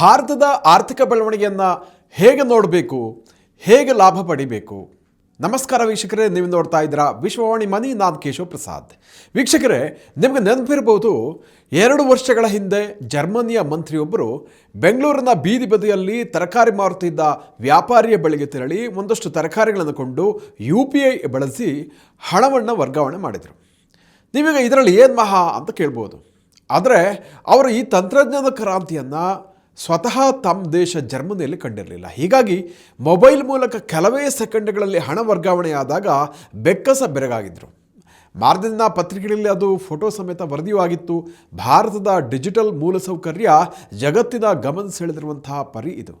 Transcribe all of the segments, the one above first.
ಭಾರತದ ಆರ್ಥಿಕ ಬೆಳವಣಿಗೆಯನ್ನು ಹೇಗೆ ನೋಡಬೇಕು, ಹೇಗೆ ಲಾಭ ಪಡಿಬೇಕು? ನಮಸ್ಕಾರ ವೀಕ್ಷಕರೇ ನೀವು ನೋಡ್ತಾ ಇದ್ದೀರಾ ವಿಶ್ವವಾಣಿ ಮನಿ, ನಾನು ಕೇಶವ್ ಪ್ರಸಾದ್. ವೀಕ್ಷಕರೇ, ನಿಮಗೆ ನೆನಪಿರ್ಬೋದು, ಎರಡು ವರ್ಷಗಳ ಹಿಂದೆ ಜರ್ಮನಿಯ ಮಂತ್ರಿಯೊಬ್ಬರು ಬೆಂಗಳೂರಿನ ಬೀದಿ ಬದಿಯಲ್ಲಿ ತರಕಾರಿ ಮಾರುತ್ತಿದ್ದ ವ್ಯಾಪಾರಿಯ ಬಳಿಗೆ ತೆರಳಿ ಒಂದಷ್ಟು ತರಕಾರಿಗಳನ್ನು ಕೊಂಡು ಯು ಪಿ ಐ ಬಳಸಿ ಹಣವನ್ನು ವರ್ಗಾವಣೆ ಮಾಡಿದರು. ನೀವೀಗ ಇದರಲ್ಲಿ ಏನು ಮಹಾ ಅಂತ ಕೇಳ್ಬೋದು. ಆದರೆ, ಅವರು ಈ ತಂತ್ರಜ್ಞಾನ ಕ್ರಾಂತಿಯನ್ನು ಸ್ವತಃ ತಮ್ಮ ದೇಶ ಜರ್ಮನಿಯಲ್ಲಿ ಕಂಡಿರಲಿಲ್ಲ. ಹೀಗಾಗಿ ಮೊಬೈಲ್ ಮೂಲಕ ಕೆಲವೇ ಸೆಕೆಂಡ್ಗಳಲ್ಲಿ ಹಣ ವರ್ಗಾವಣೆಯಾದಾಗ ಬೆಕ್ಕಸ ಬೆರಗಾಗಿದ್ದರು ಮಾರ್ದಿನ ಪತ್ರಿಕೆಗಳಲ್ಲಿ ಅದು ಫೋಟೋ ಸಮೇತ ವರದಿಯೂ ಆಗಿತ್ತು ಭಾರತದ ಡಿಜಿಟಲ್ ಮೂಲಸೌಕರ್ಯ ಜಗತ್ತಿನ ಗಮನ ಸೆಳೆದಿರುವಂತಹ ಪರಿ ಇದು.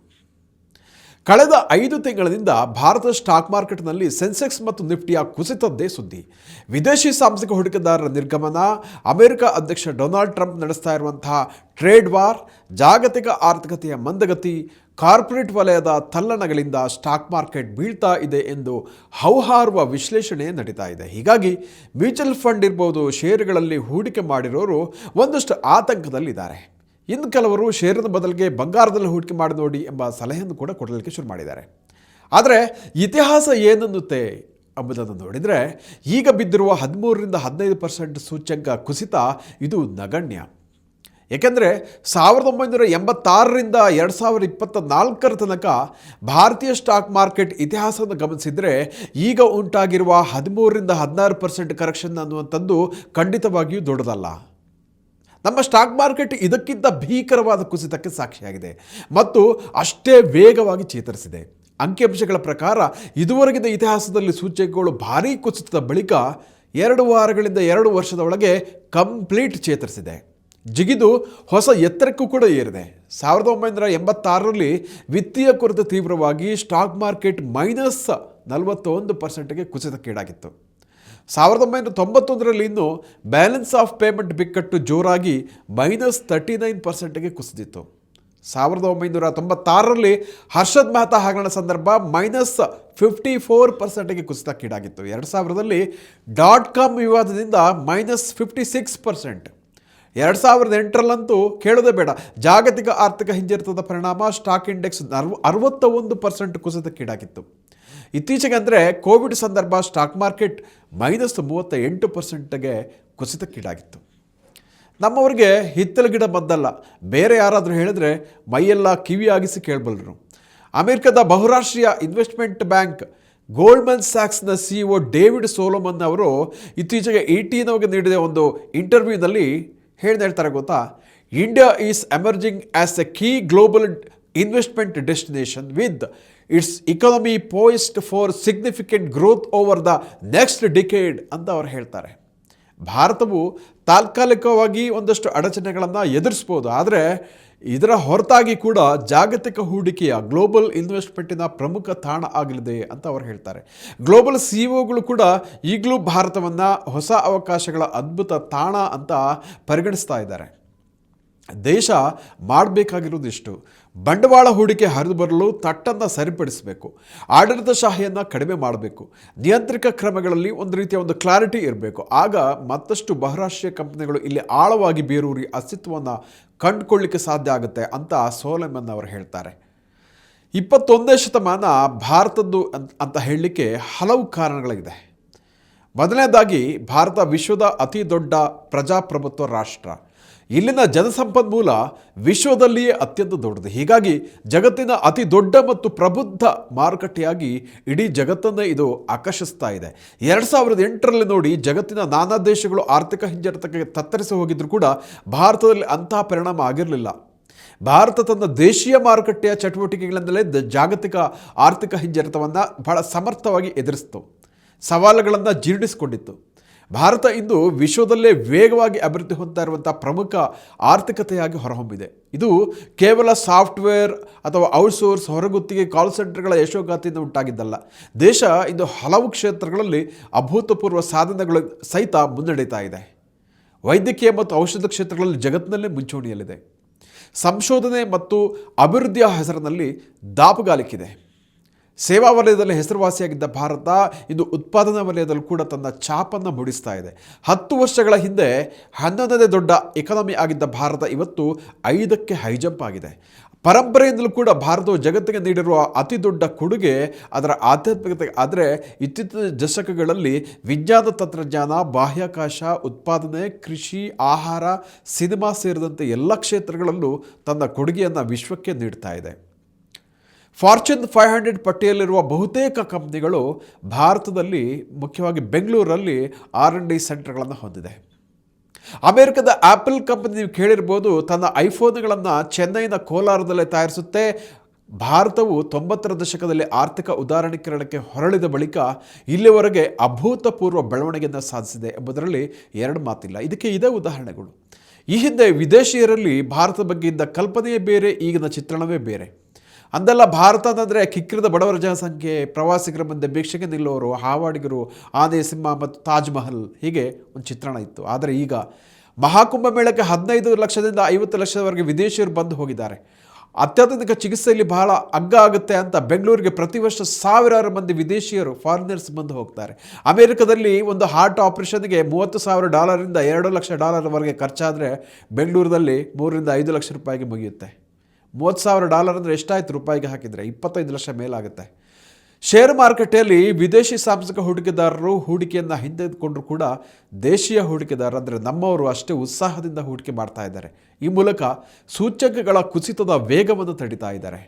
ಕಳೆದ ಐದು ತಿಂಗಳಿಂದ ಭಾರತ ಸ್ಟಾಕ್ ಮಾರ್ಕೆಟ್ನಲ್ಲಿ ಸೆನ್ಸೆಕ್ಸ್ ಮತ್ತು ನಿಫ್ಟಿಯ ಕುಸಿತದ್ದೇ ಸುದ್ದಿ. ವಿದೇಶಿ ಸಾಂಸ್ಥಿಕ ಹೂಡಿಕೆದಾರರ ನಿರ್ಗಮನ, ಅಮೆರಿಕ ಅಧ್ಯಕ್ಷ ಡೊನಾಲ್ಡ್ ಟ್ರಂಪ್ ನಡೆಸ್ತಾ ಇರುವಂತಹ ಟ್ರೇಡ್ ವಾರ್, ಜಾಗತಿಕ ಆರ್ಥಿಕತೆಯ ಮಂದಗತಿ, ಕಾರ್ಪೊರೇಟ್ ವಲಯದ ತಲ್ಲಣಗಳಿಂದ ಸ್ಟಾಕ್ ಮಾರ್ಕೆಟ್ ಬೀಳ್ತಾ ಇದೆ ಎಂದು ಹೌಹಾರುವ ವಿಶ್ಲೇಷಣೆ ನಡೀತಾ ಇದೆ. ಹೀಗಾಗಿ ಮ್ಯೂಚುವಲ್ ಫಂಡ್ ಇರ್ಬೋದು ಷೇರುಗಳಲ್ಲಿ ಹೂಡಿಕೆ ಮಾಡಿರೋರು ಒಂದಷ್ಟು ಆತಂಕದಲ್ಲಿದ್ದಾರೆ. ಇನ್ನು ಕೆಲವರು ಷೇರಿನ ಬದಲಿಗೆ ಬಂಗಾರದಲ್ಲಿ ಹೂಡಿಕೆ ಮಾಡಿ ನೋಡಿ ಎಂಬ ಸಲಹೆಯನ್ನು ಕೂಡ ಕೊಡಲಿಕ್ಕೆ ಶುರು ಮಾಡಿದ್ದಾರೆ. ಆದರೆ ಇತಿಹಾಸ ಏನನ್ನುತ್ತೆ ಎಂಬುದನ್ನು ನೋಡಿದರೆ ಈಗ ಬಿದ್ದಿರುವ ಹದಿಮೂರರಿಂದ ಹದಿನೈದು ಪರ್ಸೆಂಟ್ ಸೂಚ್ಯಂಕ ಕುಸಿತ ಇದು ನಗಣ್ಯ. ಏಕೆಂದರೆ ಸಾವಿರದ ಒಂಬೈನೂರ ಎಂಬತ್ತಾರರಿಂದ ಎರಡು ಸಾವಿರದ ಇಪ್ಪತ್ತ ನಾಲ್ಕರ ತನಕ ಭಾರತೀಯ ಸ್ಟಾಕ್ ಮಾರ್ಕೆಟ್ ಇತಿಹಾಸವನ್ನು ಗಮನಿಸಿದರೆ ಈಗ ಉಂಟಾಗಿರುವ ಹದಿಮೂರರಿಂದ ಹದಿನಾರು ಪರ್ಸೆಂಟ್ ಕರೆಕ್ಷನ್ ಅನ್ನುವಂಥದ್ದು ಖಂಡಿತವಾಗಿಯೂ ದೊಡ್ಡದಲ್ಲ. ನಮ್ಮ ಸ್ಟಾಕ್ ಮಾರ್ಕೆಟ್ ಇದಕ್ಕಿಂತ ಭೀಕರವಾದ ಕುಸಿತಕ್ಕೆ ಸಾಕ್ಷಿಯಾಗಿದೆ ಮತ್ತು ಅಷ್ಟೇ ವೇಗವಾಗಿ ಚೇತರಿಸಿದೆ. ಅಂಕಿಅಂಶಗಳ ಪ್ರಕಾರ ಇದುವರೆಗಿನ ಇತಿಹಾಸದಲ್ಲಿ ಸೂಚಕಗಳು ಭಾರೀ ಕುಸಿತದ ಬಳಿಕ ಎರಡು ವಾರಗಳಿಂದ ಎರಡು ವರ್ಷದ ಒಳಗೆ ಕಂಪ್ಲೀಟ್ ಚೇತರಿಸಿದೆ. ಜಿಗಿದು ಹೊಸ ಎತ್ತರಕ್ಕೂ ಕೂಡ ಏರಿದೆ. ಸಾವಿರದ ಒಂಬೈನೂರ ಎಂಬತ್ತಾರರಲ್ಲಿ ವಿತ್ತೀಯ ಕೊರತೆ ತೀವ್ರವಾಗಿ ಸ್ಟಾಕ್ ಮಾರ್ಕೆಟ್ ಮೈನಸ್ ನಲವತ್ತೊಂದು ಪರ್ಸೆಂಟ್ಗೆ ಕುಸಿತಕ್ಕೀಡಾಗಿತ್ತು. ಸಾವಿರದ ಒಂಬೈನೂರ ತೊಂಬತ್ತೊಂದರಲ್ಲಿ ಇನ್ನು ಬ್ಯಾಲೆನ್ಸ್ ಆಫ್ ಪೇಮೆಂಟ್ ಬಿಕ್ಕಟ್ಟು ಜೋರಾಗಿ ಮೈನಸ್ ತರ್ಟಿ ನೈನ್ ಪರ್ಸೆಂಟ್ಗೆ ಕುಸಿದಿತ್ತು. ಸಾವಿರದ ಒಂಬೈನೂರ ತೊಂಬತ್ತಾರರಲ್ಲಿ ಹರ್ಷದ್ ಮೆಹ್ತಾ ಹಗರಣ ಸಂದರ್ಭ ಮೈನಸ್ ಫಿಫ್ಟಿ ಫೋರ್ ಪರ್ಸೆಂಟ್ಗೆ ಕುಸಿತಕ್ಕೀಡಾಗಿತ್ತು ಎರಡು ಸಾವಿರದಲ್ಲಿ ಡಾಟ್ ಕಾಮ್ ವಿವಾದದಿಂದ ಮೈನಸ್ ಫಿಫ್ಟಿ ಸಿಕ್ಸ್ ಪರ್ಸೆಂಟ್. ಎರಡು ಸಾವಿರದ ಎಂಟರಲ್ಲಂತೂ ಕೇಳೋದೇ ಬೇಡ. ಜಾಗತಿಕ ಆರ್ಥಿಕ ಹಿಂಜರಿತದ ಪರಿಣಾಮ ಸ್ಟಾಕ್ ಇಂಡೆಕ್ಸ್ ಅರ್ವ ಅರವತ್ತ ಒಂದು ಪರ್ಸೆಂಟ್ ಕುಸಿತಕ್ಕೀಡಾಗಿತ್ತು. ಇತ್ತೀಚೆಗೆ ಅಂದರೆ ಕೋವಿಡ್ ಸಂದರ್ಭ ಸ್ಟಾಕ್ ಮಾರ್ಕೆಟ್ ಮೈನಸ್ ಮೂವತ್ತ ಎಂಟು ಪರ್ಸೆಂಟ್ಗೆ ಕುಸಿತಕ್ಕೀಡಾಗಿತ್ತು. ನಮ್ಮವ್ರಿಗೆ ಹಿತ್ತಲ ಗಿಡ ಮದ್ದಲ್ಲ. ಬೇರೆ ಯಾರಾದರೂ ಹೇಳಿದ್ರೆ ಮೈಯೆಲ್ಲ ಕಿವಿಯಾಗಿಸಿ ಕೇಳಬಲ್ಲರು. ಅಮೆರಿಕದ ಬಹುರಾಷ್ಟ್ರೀಯ ಇನ್ವೆಸ್ಟ್ಮೆಂಟ್ ಬ್ಯಾಂಕ್ ಗೋಲ್ಡ್ಮನ್ ಸ್ಯಾಕ್ಸ್ನ ಸಿ ಒ ಡೇವಿಡ್ ಸೋಲೋಮನ್ ಅವರು ಇತ್ತೀಚೆಗೆ ಇ ಟಿನವರಿಗೆ ನೀಡಿದ ಒಂದು ಇಂಟರ್ವ್ಯೂನಲ್ಲಿ ಹೇಳ್ತಾ ಹೇಳ್ತಾರೆ ಗೊತ್ತಾ? India is emerging as a key global investment destination with its economy poised for significant growth over the next decade ಅಂತ ಅವ್ರು ಹೇಳ್ತಾರೆ. ಭಾರತವು ತಾತ್ಕಾಲಿಕವಾಗಿ ಒಂದಷ್ಟು ಅಡಚಣೆಗಳನ್ನು ಎದುರಿಸ್ಬೋದು. ಆದರೆ ಇದರ ಹೊರತಾಗಿ ಕೂಡ ಜಾಗತಿಕ ಹೂಡಿಕೆಯ ಗ್ಲೋಬಲ್ ಇನ್ವೆಸ್ಟ್ಮೆಂಟಿನ ಪ್ರಮುಖ ತಾಣ ಆಗಲಿದೆ ಅಂತ ಅವರು ಹೇಳ್ತಾರೆ. ಗ್ಲೋಬಲ್ ಸಿ ಒಗಳು ಕೂಡ ಈಗಲೂ ಭಾರತವನ್ನು ಹೊಸ ಅವಕಾಶಗಳ ಅದ್ಭುತ ತಾಣ ಅಂತ ಪರಿಗಣಿಸ್ತಾ ಇದ್ದಾರೆ. ದೇಶ ಮಾಡಬೇಕಾಗಿರುವುದಿಷ್ಟು ಬಂಡವಾಳ ಹೂಡಿಕೆ ಹರಿದು ಬರಲು ತಟ್ಟನ್ನು ಸರಿಪಡಿಸಬೇಕು. ಆಡಳಿತಶಾಹಿಯನ್ನು ಕಡಿಮೆ ಮಾಡಬೇಕು. ನಿಯಂತ್ರಿಕ ಕ್ರಮಗಳಲ್ಲಿ ಒಂದು ರೀತಿಯ ಒಂದು ಕ್ಲಾರಿಟಿ ಇರಬೇಕು. ಆಗ ಮತ್ತಷ್ಟು ಬಹುರಾಷ್ಟ್ರೀಯ ಕಂಪನಿಗಳು ಇಲ್ಲಿ ಆಳವಾಗಿ ಬೇರೂರಿ ಅಸ್ತಿತ್ವವನ್ನು ಕಂಡುಕೊಳ್ಳಿಕ್ಕೆ ಸಾಧ್ಯ ಆಗುತ್ತೆ ಅಂತ ಸೋಲೆಮನ್ ಅವರು ಹೇಳ್ತಾರೆ. ಇಪ್ಪತ್ತೊಂದನೇ ಶತಮಾನ ಭಾರತದ್ದು ಅಂತ ಹೇಳಲಿಕ್ಕೆ ಹಲವು ಕಾರಣಗಳಿದೆ. ಮೊದಲನೇದಾಗಿ, ಭಾರತ ವಿಶ್ವದ ಅತಿ ದೊಡ್ಡ ಪ್ರಜಾಪ್ರಭುತ್ವ ರಾಷ್ಟ್ರ. ಇಲ್ಲಿನ ಜನಸಂಪನ್ಮೂಲ ವಿಶ್ವದಲ್ಲಿಯೇ ಅತ್ಯಂತ ದೊಡ್ಡದು. ಹೀಗಾಗಿ ಜಗತ್ತಿನ ಅತಿ ದೊಡ್ಡ ಮತ್ತು ಪ್ರಬುದ್ಧ ಮಾರುಕಟ್ಟೆಯಾಗಿ ಇಡೀ ಜಗತ್ತನ್ನೇ ಇದು ಆಕರ್ಷಿಸ್ತಾ ಇದೆ. ಎರಡು ಸಾವಿರದ ಎಂಟರಲ್ಲಿ ನೋಡಿ ಜಗತ್ತಿನ ನಾನಾ ದೇಶಗಳು ಆರ್ಥಿಕ ಹಿಂಜರಿತಕ್ಕೆ ತತ್ತರಿಸಿ ಹೋಗಿದ್ರು ಕೂಡ ಭಾರತದಲ್ಲಿ ಅಂತಹ ಪರಿಣಾಮ ಆಗಿರಲಿಲ್ಲ. ಭಾರತ ತನ್ನ ದೇಶೀಯ ಮಾರುಕಟ್ಟೆಯ ಚಟುವಟಿಕೆಗಳಿಂದಲೇ ಜಾಗತಿಕ ಆರ್ಥಿಕ ಹಿಂಜರಿತವನ್ನು ಬಹಳ ಸಮರ್ಥವಾಗಿ ಎದುರಿಸಿತು. ಸವಾಲುಗಳನ್ನು ಜೀರ್ಣಿಸಿಕೊಂಡಿತ್ತು. ಭಾರತ ಇಂದು ವಿಶ್ವದಲ್ಲೇ ವೇಗವಾಗಿ ಅಭಿವೃದ್ಧಿ ಹೊಂದ್ತಾ ಇರುವಂಥ ಪ್ರಮುಖ ಆರ್ಥಿಕತೆಯಾಗಿ ಹೊರಹೊಮ್ಮಿದೆ. ಇದು ಕೇವಲ ಸಾಫ್ಟ್ವೇರ್ ಅಥವಾ ಔಟ್ಸೋರ್ಸ್ ಹೊರಗುತ್ತಿಗೆ ಕಾಲ್ ಸೆಂಟರ್ಗಳ ಯಶೋಗಾತಿಯಿಂದ ಉಂಟಾಗಿದ್ದಲ್ಲ. ದೇಶ ಇಂದು ಹಲವು ಕ್ಷೇತ್ರಗಳಲ್ಲಿ ಅಭೂತಪೂರ್ವ ಸಾಧನೆಗಳು ಸಹಿತ ಮುನ್ನಡೀತಾ ಇದೆ. ವೈದ್ಯಕೀಯ ಮತ್ತು ಔಷಧ ಕ್ಷೇತ್ರಗಳಲ್ಲಿ ಜಗತ್ತಿನಲ್ಲೇ ಮುಂಚೂಣಿಯಲ್ಲಿದೆ. ಸಂಶೋಧನೆ ಮತ್ತು ಅಭಿವೃದ್ಧಿಯ ಹೆಸರಿನಲ್ಲಿ ದಾಪುಗಾಲಿಕ್ಕಿದೆ. ಸೇವಾ ವಲಯದಲ್ಲಿ ಹೆಸರುವಾಸಿಯಾಗಿದ್ದ ಭಾರತ ಇಂದು ಉತ್ಪಾದನಾ ವಲಯದಲ್ಲೂ ಕೂಡ ತನ್ನ ಛಾಪನ್ನು ಮೂಡಿಸ್ತಾ ಇದೆ. ಹತ್ತು ವರ್ಷಗಳ ಹಿಂದೆ ಹನ್ನೊಂದನೇ ದೊಡ್ಡ ಎಕಾನಮಿ ಆಗಿದ್ದ ಭಾರತ ಇವತ್ತು ಐದಕ್ಕೆ ಹೈಜಂಪ್ ಆಗಿದೆ. ಪರಂಪರೆಯಿಂದಲೂ ಕೂಡ ಭಾರತವು ಜಗತ್ತಿಗೆ ನೀಡಿರುವ ಅತಿ ದೊಡ್ಡ ಕೊಡುಗೆ ಅದರ ಆಧ್ಯಾತ್ಮಿಕತೆ. ಆದರೆ ಇತ್ತೀಚಿನ ದಶಕಗಳಲ್ಲಿ ವಿಜ್ಞಾನ ತಂತ್ರಜ್ಞಾನ, ಬಾಹ್ಯಾಕಾಶ, ಉತ್ಪಾದನೆ, ಕೃಷಿ, ಆಹಾರ, ಸಿನಿಮಾ ಸೇರಿದಂತೆ ಎಲ್ಲ ಕ್ಷೇತ್ರಗಳಲ್ಲೂ ತನ್ನ ಕೊಡುಗೆಯನ್ನು ವಿಶ್ವಕ್ಕೆ ನೀಡ್ತಾ ಇದೆ. ಫಾರ್ಚೂನ್ ಫೈವ್ ಹಂಡ್ರೆಡ್ ಪಟ್ಟಿಯಲ್ಲಿರುವ ಬಹುತೇಕ ಕಂಪ್ನಿಗಳು ಭಾರತದಲ್ಲಿ, ಮುಖ್ಯವಾಗಿ ಬೆಂಗಳೂರಲ್ಲಿ ಆರ್ ಎನ್ ಡಿ ಸೆಂಟರ್ಗಳನ್ನು ಹೊಂದಿದೆ. ಅಮೆರಿಕದ ಆ್ಯಪಲ್ ಕಂಪನಿ ನೀವು ಕೇಳಿರ್ಬೋದು, ತನ್ನ ಐಫೋನ್ಗಳನ್ನು ಚೆನ್ನೈನ ಕೋಲಾರದಲ್ಲೇ ತಯಾರಿಸುತ್ತೆ. ಭಾರತವು ತೊಂಬತ್ತರ ದಶಕದಲ್ಲಿ ಆರ್ಥಿಕ ಉದಾಹರಣೀಕರಣಕ್ಕೆ ಹೊರಳಿದ ಬಳಿಕ ಇಲ್ಲಿವರೆಗೆ ಅಭೂತಪೂರ್ವ ಬೆಳವಣಿಗೆಯನ್ನು ಸಾಧಿಸಿದೆ ಎಂಬುದರಲ್ಲಿ ಎರಡು ಮಾತಿಲ್ಲ. ಇದಕ್ಕೆ ಇದೇ ಉದಾಹರಣೆಗಳು. ಈ ಹಿಂದೆ ವಿದೇಶಿಯರಲ್ಲಿ ಭಾರತದ ಬಗ್ಗೆ ಇದ್ದ ಕಲ್ಪನೆಯೇ ಬೇರೆ, ಈಗಿನ ಚಿತ್ರಣವೇ ಬೇರೆ. ಅಂದಲ್ಲ ಭಾರತ ಅಂತಂದರೆ ಕಿಕ್ಕಿರಿದ ಬಡವರ ಜನಸಂಖ್ಯೆ, ಪ್ರವಾಸಿಗರ ಮುಂದೆ ಭಿಕ್ಷೆಗೆ ನಿಲ್ಲುವರು ಹಾವಾಡಿಗರು, ಆನೆ, ಸಿಂಹ ಮತ್ತು ತಾಜ್ ಮಹಲ್. ಹೀಗೆ ಒಂದು ಚಿತ್ರಣ ಇತ್ತು. ಆದರೆ ಈಗ ಮಹಾಕುಂಭ ಮೇಳಕ್ಕೆ ಹದಿನೈದು ಲಕ್ಷದಿಂದ ಐವತ್ತು ಲಕ್ಷದವರೆಗೆ ವಿದೇಶಿಯರು ಬಂದು ಹೋಗಿದ್ದಾರೆ. ಅತ್ಯಾಧುನಿಕ ಚಿಕಿತ್ಸೆಯಲ್ಲಿ ಬಹಳ ಅಗ್ಗ ಆಗುತ್ತೆ ಅಂತ ಬೆಂಗಳೂರಿಗೆ ಪ್ರತಿ ವರ್ಷ ಸಾವಿರಾರು ಮಂದಿ ವಿದೇಶಿಯರು ಫಾರಿನರ್ಸ್ ಬಂದು ಹೋಗ್ತಾರೆ. ಅಮೆರಿಕದಲ್ಲಿ ಒಂದು ಹಾರ್ಟ್ ಆಪರೇಷನ್ಗೆ ಮೂವತ್ತು ಸಾವಿರ ಡಾಲರಿಂದ ಎರಡು ಲಕ್ಷ ಡಾಲರ್ವರೆಗೆ ಖರ್ಚಾದರೆ ಬೆಂಗಳೂರಿನಲ್ಲಿ ಮೂರರಿಂದ ಐದು ಲಕ್ಷ ರೂಪಾಯಿಗೆ ಮುಗಿಯುತ್ತೆ. ಮೂವತ್ತು ಸಾವಿರ ಡಾಲರ್ ಅಂದರೆ ಎಷ್ಟಾಯ್ತು ರೂಪಾಯಿಗೆ ಹಾಕಿದರೆ? ಇಪ್ಪತ್ತೈದು ಲಕ್ಷ ಮೇಲಾಗುತ್ತೆ. ಷೇರು ಮಾರುಕಟ್ಟೆಯಲ್ಲಿ ವಿದೇಶಿ ಸಾಂಸ್ಥಿಕ ಹೂಡಿಕೆದಾರರು ಹೂಡಿಕೆಯನ್ನು ಹಿಂದೆದುಕೊಂಡರೂ ಕೂಡ ದೇಶೀಯ ಹೂಡಿಕೆದಾರರು ಅಂದರೆ ನಮ್ಮವರು ಅಷ್ಟೇ ಉತ್ಸಾಹದಿಂದ ಹೂಡಿಕೆ ಮಾಡ್ತಾ ಇದ್ದಾರೆ. ಈ ಮೂಲಕ ಸೂಚಕಗಳ ಕುಸಿತದ ವೇಗವನ್ನು ತಡಿತಾ ಇದ್ದಾರೆ.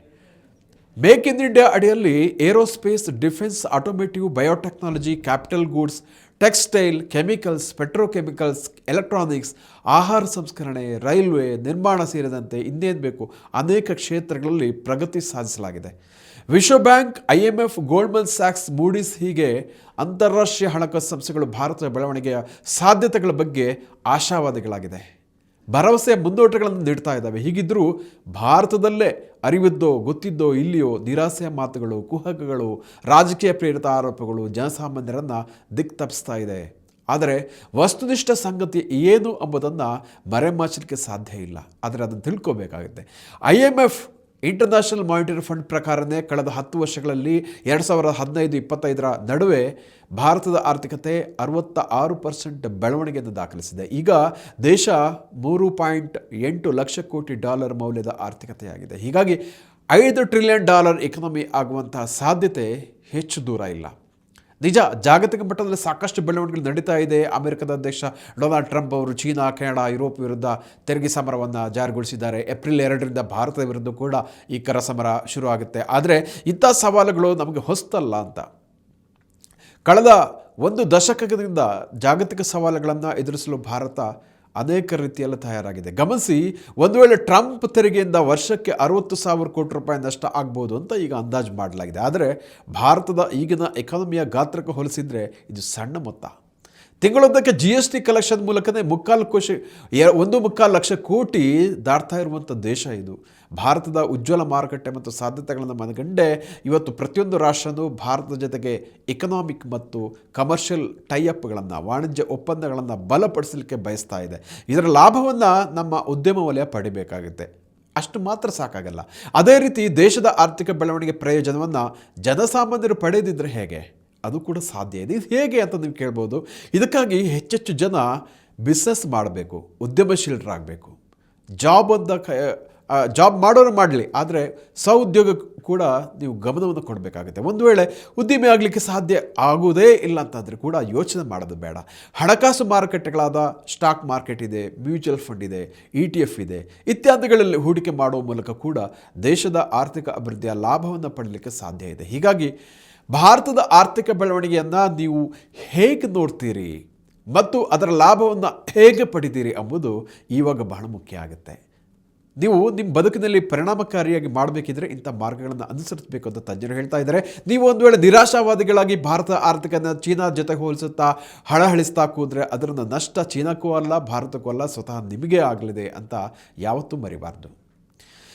ಮೇಕ್ ಇನ್ ಇಂಡಿಯಾ ಅಡಿಯಲ್ಲಿ aerospace defence automotive biotechnology capital goods textile, chemicals, petrochemicals, electronics, ಆಹಾರ ಸಂಸ್ಕರಣೆ, ರೈಲ್ವೆ, ನಿರ್ಮಾಣ ಸೇರಿದಂತೆ ಇನ್ನೇನು ಬೇಕು ಅನೇಕ ಕ್ಷೇತ್ರಗಳಲ್ಲಿ ಪ್ರಗತಿ ಸಾಧಿಸಲಾಗಿದೆ. ವಿಶ್ವ bank I M F Goldman sacs, Moody's ಹೀಗೆ ಅಂತಾರಾಷ್ಟ್ರೀಯ ಹಣಕಾಸು ಸಂಸ್ಥೆಗಳು ಭಾರತದ ಬೆಳವಣಿಗೆಯ ಸಾಧ್ಯತೆಗಳ ಬಗ್ಗೆ ಆಶಾವಾದಿಗಳಾಗಿದೆ. ಭರವಸೆಯ ಮುಂದೋಟಗಳನ್ನು ನೀಡ್ತಾ ಇದ್ದಾವೆ. ಹೀಗಿದ್ದರೂ ಭಾರತದಲ್ಲೇ ಅರಿವಿದ್ದೋ, ಗೊತ್ತಿದ್ದೋ, ಇಲ್ಲಿಯೋ ನಿರಾಸೆಯ ಮಾತುಗಳು, ಕುಹಕಗಳು, ರಾಜಕೀಯ ಪ್ರೇರಿತ ಆರೋಪಗಳು ಜನಸಾಮಾನ್ಯರನ್ನು ದಿಕ್ ತಪ್ಪಿಸ್ತಾ ಇದೆ. ಆದರೆ ವಸ್ತುನಿಷ್ಠ ಸಂಗತಿ ಏನು ಎಂಬುದನ್ನು ಮರೆಮಾಚಲಿಕ್ಕೆ ಸಾಧ್ಯ ಇಲ್ಲ. ಆದರೆ ಅದನ್ನು ತಿಳ್ಕೋಬೇಕಾಗುತ್ತೆ. I M F international monetary fund ಪ್ರಕಾರನೇ ಕಳೆದ ಹತ್ತು ವರ್ಷಗಳಲ್ಲಿ ಎರಡು ಸಾವಿರದ ಹದಿನೈದು ಇಪ್ಪತ್ತೈದರ ನಡುವೆ ಭಾರತದ ಆರ್ಥಿಕತೆ ಅರವತ್ತ ಆರು ಪರ್ಸೆಂಟ್ ಬೆಳವಣಿಗೆಯನ್ನು ದಾಖಲಿಸಿದೆ. ಈಗ ದೇಶ ಮೂರು ಪಾಯಿಂಟ್ ಎಂಟು ಲಕ್ಷ ಕೋಟಿ ಡಾಲರ್ ಮೌಲ್ಯದ ಆರ್ಥಿಕತೆಯಾಗಿದೆ. ಹೀಗಾಗಿ ಐದು ಟ್ರಿಲಿಯನ್ ಡಾಲರ್ ಎಕನಮಿ ಆಗುವಂತಹ ಸಾಧ್ಯತೆ ಹೆಚ್ಚು ದೂರ ಇಲ್ಲ. ನಿಜ, ಜಾಗತಿಕ ಮಟ್ಟದಲ್ಲಿ ಸಾಕಷ್ಟು ಬೆಳವಣಿಗೆಗಳು ನಡೀತಾ ಇದೆ. ಅಮೆರಿಕದ ಅಧ್ಯಕ್ಷ ಡೊನಾಲ್ಡ್ ಟ್ರಂಪ್ ಅವರು ಚೀನಾ, ಕೆನಡಾ, ಯುರೋಪ್ ವಿರುದ್ಧ ತೆರಿಗೆ ಸಮರವನ್ನು ಜಾರಿಗೊಳಿಸಿದ್ದಾರೆ. ಏಪ್ರಿಲ್ ಎರಡರಿಂದ ಭಾರತದ ವಿರುದ್ಧ ಕೂಡ ಈ ಕರ ಸಮರ ಶುರುವಾಗುತ್ತೆ. ಆದರೆ ಇಂಥ ಸವಾಲುಗಳು ನಮಗೆ ಹೊಸ್ತಲ್ಲ ಅಂತ. ಕಳೆದ ಒಂದು ದಶಕದಿಂದ ಜಾಗತಿಕ ಸವಾಲುಗಳನ್ನು ಎದುರಿಸಲು ಭಾರತ ಅನೇಕ ರೀತಿಯಲ್ಲಿ ತಯಾರಾಗಿದೆ. ಗಮನಿಸಿ, ಒಂದು ವೇಳೆ ಟ್ರಂಪ್ ತೆರಿಗೆಯಿಂದ ವರ್ಷಕ್ಕೆ ಅರವತ್ತು ಸಾವಿರ ಕೋಟಿ ರೂಪಾಯಿ ನಷ್ಟ ಆಗ್ಬೋದು ಅಂತ ಈಗ ಅಂದಾಜು ಮಾಡಲಾಗಿದೆ. ಆದರೆ, ಭಾರತದ ಈಗಿನ ಎಕಾನಮಿಯ ಗಾತ್ರಕ್ಕೆ ಹೋಲಿಸಿದರೆ ಇದು ಸಣ್ಣ ಮೊತ್ತ. ತಿಂಗಳೊಂದಕ್ಕೆ ಜಿ ಎಸ್ ಟಿ ಕಲೆಕ್ಷನ್ ಮೂಲಕನೇ ಮುಕ್ಕಾಲು ಕೋಶ ಒಂದು ಮುಕ್ಕಾಲು ಲಕ್ಷ ಕೋಟಿ ದಾಟ್ತಾ ಇರುವಂಥ ದೇಶ ಇದು. ಭಾರತದ ಉಜ್ವಲ ಮಾರುಕಟ್ಟೆ ಮತ್ತು ಸಾಧ್ಯತೆಗಳನ್ನು ಮನಗಂಡೆ ಇವತ್ತು ಪ್ರತಿಯೊಂದು ರಾಷ್ಟ್ರನೂ ಭಾರತದ ಜೊತೆಗೆ ಎಕನಾಮಿಕ್ ಮತ್ತು ಕಮರ್ಷಿಯಲ್ ಟೈಅಪ್ಗಳನ್ನು ವಾಣಿಜ್ಯ ಒಪ್ಪಂದಗಳನ್ನು ಬಲಪಡಿಸಲಿಕ್ಕೆ ಬಯಸ್ತಾ ಇದೆ. ಇದರ ಲಾಭವನ್ನು ನಮ್ಮ ಉದ್ಯಮ ವಲಯ ಪಡಿಬೇಕಾಗುತ್ತೆ. ಅಷ್ಟು ಮಾತ್ರ ಸಾಕಾಗಲ್ಲ. ಅದೇ ರೀತಿ ದೇಶದ ಆರ್ಥಿಕ ಬೆಳವಣಿಗೆ ಪ್ರಯೋಜನವನ್ನು ಜನಸಾಮಾನ್ಯರು ಪಡೆದಿದ್ದರೆ ಹೇಗೆ? ಅದು ಕೂಡ ಸಾಧ್ಯ ಇದೆ. ಇದು ಹೇಗೆ ಅಂತ ನೀವು ಕೇಳ್ಬೋದು. ಇದಕ್ಕಾಗಿ ಹೆಚ್ಚೆಚ್ಚು ಜನ ಬಿಸ್ನೆಸ್ ಮಾಡಬೇಕು, ಉದ್ಯಮಶೀಲರಾಗಬೇಕು. ಜಾಬ್ ಅಂತ ಜಾಬ್ ಮಾಡೋರು ಮಾಡಲಿ, ಆದರೆ ಸೌದ್ಯೋಗ ಕೂಡ ನೀವು ಗಮನವನ್ನು ಕೊಡಬೇಕಾಗುತ್ತೆ. ಒಂದು ವೇಳೆ ಉದ್ದಿಮೆ ಆಗಲಿಕ್ಕೆ ಸಾಧ್ಯ ಆಗುವುದೇ ಇಲ್ಲ ಅಂತಂದರೆ ಕೂಡ ಯೋಚನೆ ಮಾಡೋದು ಬೇಡ. ಹಣಕಾಸು ಮಾರುಕಟ್ಟೆಗಳಾದ ಸ್ಟಾಕ್ ಮಾರ್ಕೆಟ್ ಇದೆ ಮ್ಯೂಚುವಲ್ ಫಂಡ್ ಇದೆ ಇ ಟಿ ಎಫ್ ಇದೆ, ಇತ್ಯಾದಿಗಳಲ್ಲಿ ಹೂಡಿಕೆ ಮಾಡುವ ಮೂಲಕ ಕೂಡ ದೇಶದ ಆರ್ಥಿಕ ಅಭಿವೃದ್ಧಿಯ ಲಾಭವನ್ನು ಪಡೆಯಲಿಕ್ಕೆ ಸಾಧ್ಯ ಇದೆ. ಹೀಗಾಗಿ ಭಾರತದ ಆರ್ಥಿಕ ಬೆಳವಣಿಗೆಯನ್ನು ನೀವು ಹೇಗೆ ನೋಡ್ತೀರಿ ಮತ್ತು ಅದರ ಲಾಭವನ್ನು ಹೇಗೆ ಪಡಿತೀರಿ ಎಂಬುದು ಇವಾಗ ಬಹಳ ಮುಖ್ಯ ಆಗುತ್ತೆ. ನೀವು ನಿಮ್ಮ ಬದುಕಿನಲ್ಲಿ ಪರಿಣಾಮಕಾರಿಯಾಗಿ ಮಾಡಬೇಕಿದ್ರೆ ಇಂಥ ಮಾರ್ಗಗಳನ್ನು ಅನುಸರಿಸಬೇಕು ಅಂತ ತಜ್ಞರು ಹೇಳ್ತಾ ಇದ್ದಾರೆ. ನೀವು ಒಂದು ವೇಳೆ ನಿರಾಶಾವಾದಿಗಳಾಗಿ ಭಾರತ ಆರ್ಥಿಕನ ಚೀನಾ ಜೊತೆ ಹೋಲಿಸುತ್ತಾ ಹಳಹಳಿಸ್ತಾ ಕೂದ್ರೆ ಅದರಿಂದ ನಷ್ಟ ಚೀನಾಕ್ಕೂ ಅಲ್ಲ, ಭಾರತಕ್ಕೂ ಅಲ್ಲ, ಸ್ವತಃ ನಿಮಗೆ ಆಗಲಿದೆ ಅಂತ ಯಾವತ್ತೂ ಮರಿಬಾರ್ದು.